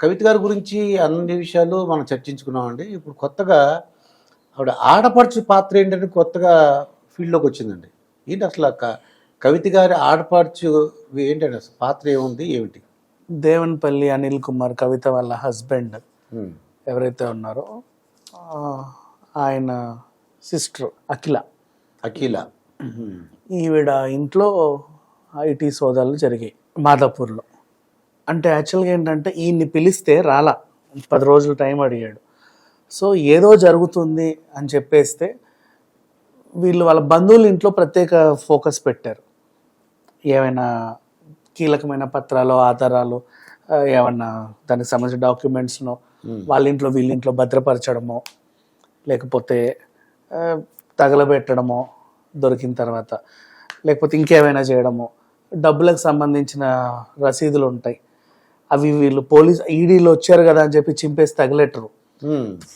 కవిత గారి గురించి అన్ని విషయాలు మనం చర్చించుకున్నామండి. ఇప్పుడు కొత్తగా ఆవిడ ఆడపడుచు పాత్ర ఏంటంటే కొత్తగా ఫీల్డ్లోకి వచ్చిందండి. ఏంటి అసలు కవిత గారి ఆడపడుచు ఏంటంటే అసలు పాత్ర ఏముంది ఏమిటి? దేవన్పల్లి అనిల్ కుమార్ కవిత వాళ్ళ హస్బెండ్. ఎవరైతే ఉన్నారో ఆయన సిస్టర్ అఖిల. అఖిల. ఈవిడ ఇంట్లో ఐటీ సోదాలు జరిగాయి మాదాపూర్లో. అంటే యాక్చువల్గా ఏంటంటే ఈయన్ని పిలిస్తే రాలా. పది రోజులు టైం అడిగాడు. సో ఏదో జరుగుతుంది అని చెప్పేస్తే వీళ్ళు వాళ్ళ బంధువుల ఇంట్లో ప్రత్యేక ఫోకస్ పెట్టారు. ఏమైనా కీలకమైన పత్రాలు ఆధారాలు ఏమన్నా దానికి సంబంధించిన డాక్యుమెంట్స్ను వాళ్ళ ఇంట్లో వీళ్ళ ఇంట్లో భద్రపరచడమో లేకపోతే తగలబెట్టడమో దొరికిన తర్వాత లేకపోతే ఇంకేమైనా చేయడమో డబ్బులకు సంబంధించిన రసీదులు ఉంటాయి. అవి వీళ్ళు పోలీస్ ఈడీలో వచ్చారు కదా అని చెప్పి చింపేసి తగలెట్టరు.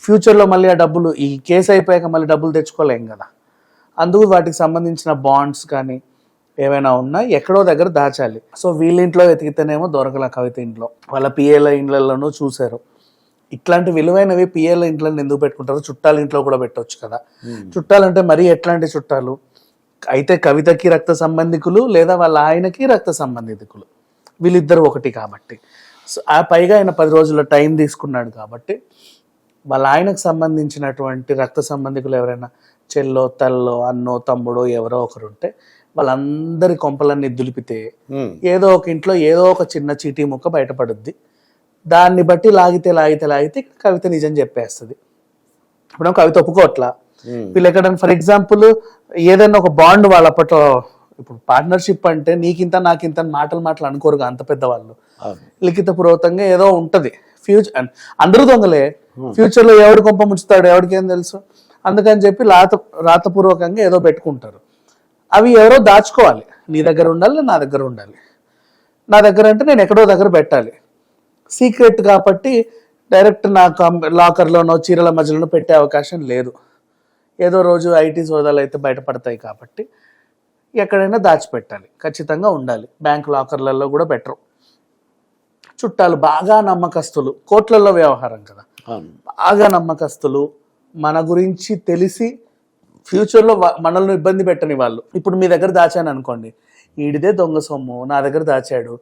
ఫ్యూచర్లో మళ్ళీ ఆ డబ్బులు ఈ కేసు అయిపోయాక మళ్ళీ డబ్బులు తెచ్చుకోలేం కదా. అందుకు వాటికి సంబంధించిన బాండ్స్ కానీ ఏమైనా ఉన్నా ఎక్కడో దగ్గర దాచాలి. సో వీళ్ళ ఇంట్లో వెతికితేనేమో దొరకల కవిత ఇంట్లో. వాళ్ళ పిఏల ఇండ్లలోనూ చూశారు. ఇట్లాంటి విలువైనవి పిఏల ఇంట్లో ఎందుకు పెట్టుకుంటారు? చుట్టాల ఇంట్లో కూడా పెట్టొచ్చు కదా. చుట్టాలంటే మరీ ఎట్లాంటి చుట్టాలు? అయితే కవితకి రక్త సంబంధికులు లేదా వాళ్ళ ఆయనకి రక్త సంబంధికులు? వీళ్ళిద్దరు ఒకటి కాబట్టి. ఆ పైగా ఆయన పది రోజుల టైం తీసుకున్నాడు కాబట్టి వాళ్ళ ఆయనకు సంబంధించినటువంటి రక్త సంబంధికులు ఎవరైనా చెల్లో తల్లో అన్నో తమ్ముడో ఎవరో ఒకరు ఉంటే వాళ్ళందరి కొంపలన్నీ దులిపితే. ఏదో ఒక ఇంట్లో ఏదో ఒక చిన్న చీటీ ముక్క బయటపడుద్ది దాన్ని బట్టి లాగితే లాగితే లాగితే కవిత నిజం చెప్పేస్తుంది ఇప్పుడు కవిత ఒప్పుకోవట్లా. వీళ్ళు ఎక్కడైనా ఫర్ ఎగ్జాంపుల్ ఏదైనా ఒక బాండ్ వాళ్ళ అప్పట్లో ఇప్పుడు పార్ట్నర్షిప్ అంటే నీకింత నాకింత మాటలు మాటలు అనుకోరుగా అంత పెద్దవాళ్ళు. అవును. లిఖిత పూర్వకంగా ఏదో ఉంటది. ఫ్యూచర్ అందరూ దొంగలే. ఫ్యూచర్లో ఎవడు కొంప ముంచుతాడు ఎవరికి ఏం తెలుసు? అందుకని చెప్పి రాత రాతపూర్వకంగా ఏదో పెట్టుకుంటారు. అవి ఎవరో దాచుకోవాలి. నీ దగ్గర ఉండాలి నా దగ్గర ఉండాలి. నా దగ్గర అంటే నేను ఎక్కడో దగ్గర పెట్టాలి. సీక్రెట్ కాబట్టి డైరెక్ట్ నా లాకర్లోనో చీరల మధ్యలోనో పెట్టే అవకాశం లేదు. ఏదో రోజు ఐటీ సోదాలు అయితే బయటపడతాయి కాబట్టి ఎక్కడైనా దాచిపెట్టాలి. ఖచ్చితంగా ఉండాలి. బ్యాంక్ లాకర్లలో కూడా పెట్టరు. చుట్టాలు బాగా నమ్మకస్తులు. కోట్లలో వ్యవహారం కదా. బాగా నమ్మకస్తులు మన గురించి తెలిసి ఫ్యూచర్లో మనల్ని ఇబ్బంది పెట్టని వాళ్ళు. ఇప్పుడు మీ దగ్గర దాచాను అనుకోండి. ఈడిదే దొంగ సొమ్ము. నా దగ్గర దాచాడు.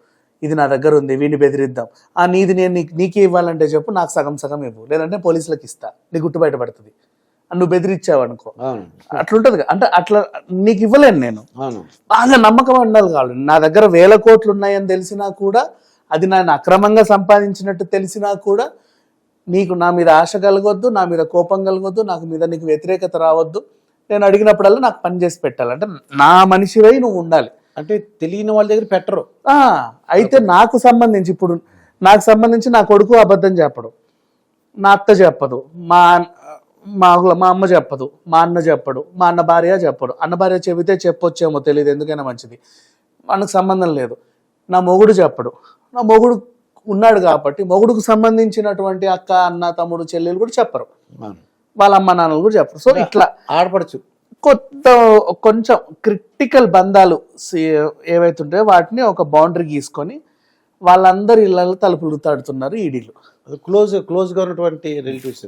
ఇది నా దగ్గర ఉంది. వీడిని బెదిరిద్దాం. ఆ నీది నేను నీకు ఇవ్వాలంటే చెప్పు. నాకు సగం సగం ఇవ్వు. లేదంటే పోలీసులకు ఇస్తా నీ గుట్టు బయటపడుతుంది నువ్వు బెదిరించావు అనుకో. అట్లుంటది. అంటే అట్లా నీకు ఇవ్వలేను నేను. బాగా నమ్మకం ఉండాలి కావాలి నా దగ్గర వేల కోట్లు ఉన్నాయని తెలిసినా కూడా అది నేను అక్రమంగా సంపాదించినట్టు తెలిసినా కూడా నీకు నా మీద ఆశ కలగొద్దు నా మీద కోపం కలగొద్దు నాకు మీద నీకు వ్యతిరేకత రావద్దు. నేను అడిగినప్పుడల్లా నాకు పని చేసి పెట్టాలి. అంటే నా మనిషివై నువ్వు ఉండాలి. అంటే తెలియని వాళ్ళ దగ్గర పెట్టరు. అయితే నాకు సంబంధించి ఇప్పుడు నాకు సంబంధించి నా కొడుకు అబద్ధం చెప్పడు. నా అత్త చెప్పదు. మా మా మా అమ్మ చెప్పదు మా అన్న చెప్పడు మా అన్న భార్య చెప్పడు. అన్న భార్య చెబితే చెప్పొచ్చేమో తెలియదు ఎందుకైనా మంచిది. మనకు సంబంధం లేదు. నా మొగుడు చెప్పడు. నా మొగుడు ఉన్నాడు కాబట్టి మొగుడుకు సంబంధించినటువంటి అక్క అన్న తమ్ముడు చెల్లెలు కూడా చెప్పరు. వాళ్ళ అమ్మ నాన్నలు కూడా చెప్పరు. సో ఇట్లా ఆడపడచ్చు కొత్త కొంచెం క్రిటికల్ బంధాలు సి- ఏవైతే ఉంటాయో వాటిని ఒక బౌండరీ గీసుకొని వాళ్ళందరి ఇళ్ళలో తలుపులు తాడుతున్నారు ఈడీలు. క్లోజ్ క్లోజ్గా ఉన్నటువంటి రిలేటివ్స్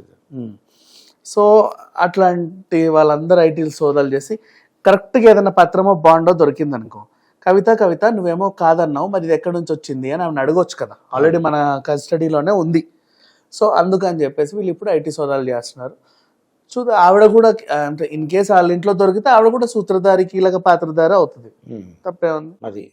సో అట్లాంటి వాళ్ళందరూ ఐటీలు సోదాలు చేసి కరెక్ట్గా ఏదైనా పత్రమో బాండో దొరికింది అనుకో కవిత కవిత నువ్వేమో కాదన్నావు మరి ఇది ఎక్కడి నుంచి వచ్చింది? అని ఆమెను అడగొచ్చు కదా. ఆల్రెడీ మన కస్టడీలోనే ఉంది. సో అందుకని చెప్పేసి వీళ్ళు ఇప్పుడు ఐటీ సోదాలు చేస్తున్నారు. చూడ ఆవిడ కూడా అంటే ఇన్ కేస్ వాళ్ళ ఇంట్లో దొరికితే ఆవిడ కూడా సూత్రధారి కీలక పాత్రధారి అవుతుంది. తప్పే ఉంది అది